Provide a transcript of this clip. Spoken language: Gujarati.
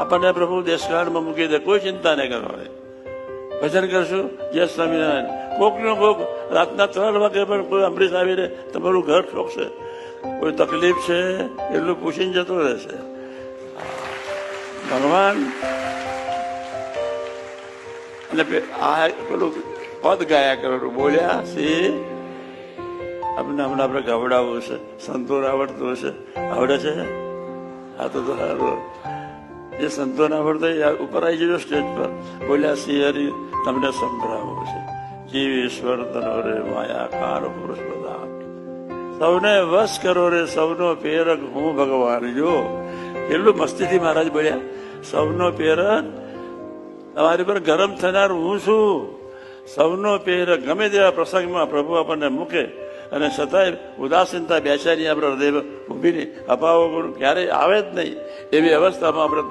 આપણને પ્રભુ દેશકાળમાં મૂકી દે, કોઈ ચિંતા નહીં કરવાની. ભજન કરશું. જય સ્વામિનારાયણ. કોક નો કોક રાતના ત્રણ વાગે પણ કોઈ અમરીશ આવીને તમારું ઘર ઠોકશે. કોઈ તકલીફ છે? એટલું પૂછીને જતો રહેશે. ભગવાન. અને આ પેલું પદ ગાયા કરેલું. બોલ્યા સી આપણે હમણાં આપણે ગવડાવવું છે. સંતોર આવડતું હશે. આવડે છે? તો તો સારું. જે સંતોના હોય ઉપર આવી જજો સ્ટેજ પર. બોલ્યા સિંહરી તમને સંભળાવો છે. જીવ ઈશ્વર તનો રે માયા કાર પુરુષ પ્રધાન સૌને વશ કરો રે, સૌનો પ્રેરક હું ભગવાન, જો. એટલું મસ્તીથી મહારાજ બોલ્યા, સૌનો પ્રેરક, તમારી પર ગરમ થનાર હું છું. સૌનો પ્રેરક, ગમે તેવા પ્રસંગમાં પ્રભુ આપણને મૂકે અને છતાંય ઉદાસીનતા બેચારી આપણા હૃદય ઊભી નહીં અપાવો ક્યારેય આવે જ નહીં. એવી અવસ્થામાં આપણે